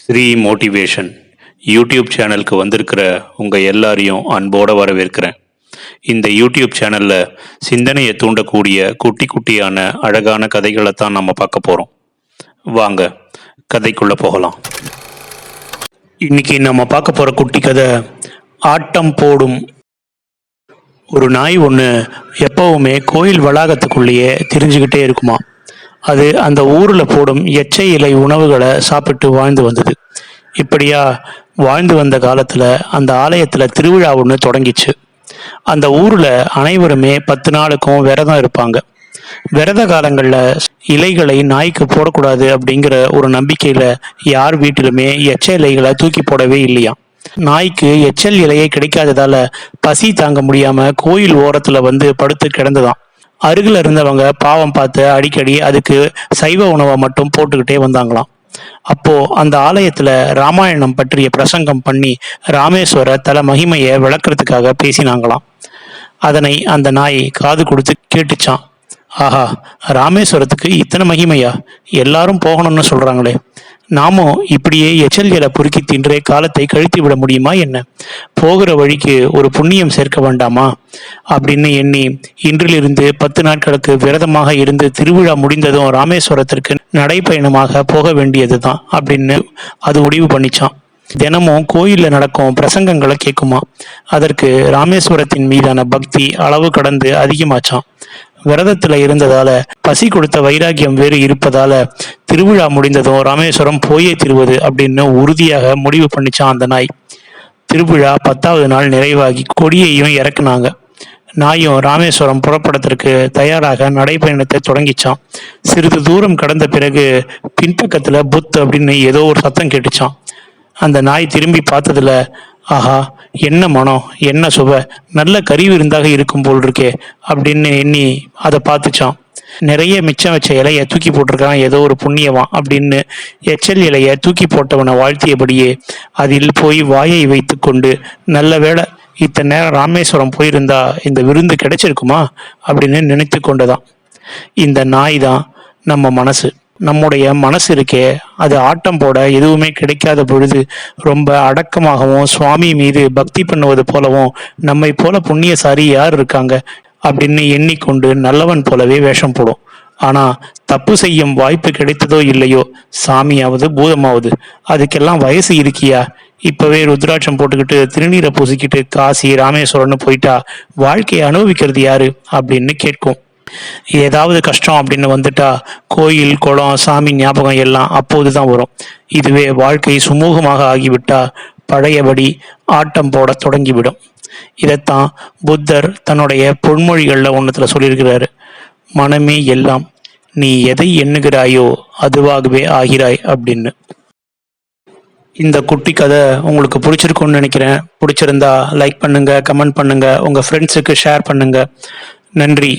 Sri motivation YouTube சேனலுக்கு வந்திருக்கிற உங்கள் எல்லாரையும் அன்போடு வரவேற்கிறேன். இந்த யூடியூப் சேனலில் சிந்தனையை தூண்டக்கூடிய குட்டி குட்டியான அழகான கதைகளை தான் நம்ம பார்க்க போகிறோம் வாங்க கதைக்குள்ளே போகலாம். இன்னைக்கு நம்ம பார்க்க போகிற குட்டி கதை ஆட்டம் போடும். ஒரு நாய் ஒன்று எப்பவுமே கோயில் வளாகத்துக்குள்ளேயே தெரிஞ்சுக்கிட்டே இருக்குமா? அது அந்த ஊரில் போடும் எச்சை இலை உணவுகளை சாப்பிட்டு வாழ்ந்து வந்தது. இப்படியா வாழ்ந்து வந்த காலத்தில் அந்த ஆலயத்தில் திருவிழா ஒன்று தொடங்கிச்சு. அந்த ஊரில் அனைவருமே பத்து நாளுக்கும் விரதம் இருப்பாங்க. விரத காலங்களில் இலைகளை நாய்க்கு போடக்கூடாது அப்படிங்கிற ஒரு நம்பிக்கையில் யார் வீட்டிலுமே எச்ச இலைகளை தூக்கி போடவே இல்லையாம் நாய்க்கு எச்சல் இலையே கிடைக்காததால பசி தாங்க முடியாம கோயில் ஓரத்துல வந்து படுத்து கிடந்துதான். அருகில் இருந்தவங்க பாவம் பார்த்து அடிக்கடி அதுக்கு சைவ உணவை மட்டும் போட்டுக்கிட்டே வந்தாங்களாம். அப்போ அந்த ஆலயத்துல ராமாயணம் பற்றிய பிரசங்கம் பண்ணி ராமேஸ்வர தல மகிமையை விளக்குறதுக்காக பேசினாங்களாம். அதனை அந்த நாய் காது கொடுத்து கேட்டுச்சான் ஆஹா ராமேஸ்வரத்துக்கு இத்தனை மகிமையா? எல்லாரும் போகணும்னு சொல்றாங்களே. நாமும் இப்படியே எச்சல்களை பொறுக்கி தின்றே காலத்தை கழித்து விட முடியுமா என்ன? போகிற வழிக்கு ஒரு புண்ணியம் சேர்க்க வேண்டாமா? அப்படின்னு எண்ணி இன்றிலிருந்து பத்து நாட்களுக்கு விரதமாக இருந்து திருவிழா முடிந்ததும் ராமேஸ்வரத்திற்கு நடைப்பயணமாக போக வேண்டியதுதான் அப்படின்னு அது முடிவு பண்ணிச்சான். தினமும் கோயிலில் நடக்கும் பிரசங்கங்களை கேட்குமா. அதற்கு ராமேஸ்வரத்தின் மீதான பக்தி அளவு கடந்து அதிகமாச்சான். விரதத்துல இருந்ததால பசி கொடுத்த வைராக்கியம் வேறு இருப்பதால திருவிழா முடிந்ததும் ராமேஸ்வரம் போயே திருவது அப்படின்னு உறுதியாக முடிவு பண்ணிச்சான் அந்த நாய். திருவிழா பத்தாவது நாள் நிறைவாகி கொடியையும் இறக்குனாங்க. நாயும் ராமேஸ்வரம் புறப்படத்திற்கு தயாராக நடைப்பயணத்தை தொடங்கிச்சான். சிறிது தூரம் கடந்த பிறகு பின்பக்கத்தில் புத் அப்படின்னு ஏதோ ஒரு சத்தம் கேட்டுச்சான். அந்த நாய் திரும்பி பார்த்ததுல ஆஹா என்ன மனம் என்ன சுவை நல்ல கறி விருந்தாக இருக்கும் போல் இருக்கே அப்படின்னு எண்ணி அதை பார்த்துச்சான். நிறைய மிச்சம் வச்ச இலையை தூக்கி போட்டிருக்கான். ஏதோ ஒரு புண்ணியவான் அப்படின்னு எச்சல் இலையை தூக்கி போட்டவனை வாழ்த்தியபடியே அதில் போய் வாயை வைத்து கொண்டு நல்ல வேளை இத்தனை நேரம் ராமேஸ்வரம் போயிருந்தா இந்த விருந்து கிடைச்சிருக்குமா? அப்படின்னு நினைத்து கொண்டுதான் இந்த நாய் தான் நம்ம மனசு. நம்முடைய மனசு இருக்கே அது ஆட்டம் போட எதுவுமே கிடைக்காத பொழுது ரொம்ப அடக்கமாகவும் சுவாமி மீது பக்தி பண்ணுவது போலவும் நம்மை போல புண்ணியசாரி யார் இருக்காங்க? அப்படின்னு எண்ணிக்கொண்டு நல்லவன் போலவே வேஷம் போடும். ஆனா தப்பு செய்யும் வாய்ப்பு கிடைத்ததோ இல்லையோ சாமியாவது பூதமாவது அதுக்கெல்லாம் வயசு இருக்கியா? இப்பவே ருத்ராட்சம் போட்டுக்கிட்டு திருநீரை பூசிக்கிட்டு காசி ராமேஸ்வரம்னு போயிட்டா வாழ்க்கையை அனுபவிக்கிறது யாரு அப்படின்னு கேட்கும். ஏதாவது கஷ்டம் அப்படின்னு வந்துட்டா கோயில் குளம் சாமி ஞாபகம் எல்லாம் அப்போதுதான் வரும். இதுவே வாழ்க்கை சுமூகமாக ஆகிவிட்டா பழையபடி ஆட்டம் போட தொடங்கிவிடும். இதைத்தான் புத்தர் தன்னுடைய பொன்மொழிகளில் ஒன்றத்தில் சொல்லியிருக்கிறாரு. மனமே எல்லாம் நீ எதை எண்ணுகிறாயோ அதுவாகவே ஆகிறாய் அப்படின்னு. இந்த குட்டி கதை உங்களுக்கு பிடிச்சிருக்கும்னு நினைக்கிறேன். பிடிச்சிருந்தா லைக் பண்ணுங்க கமெண்ட் பண்ணுங்க உங்க ஃப்ரெண்ட்ஸுக்கு ஷேர் பண்ணுங்க. நன்றி.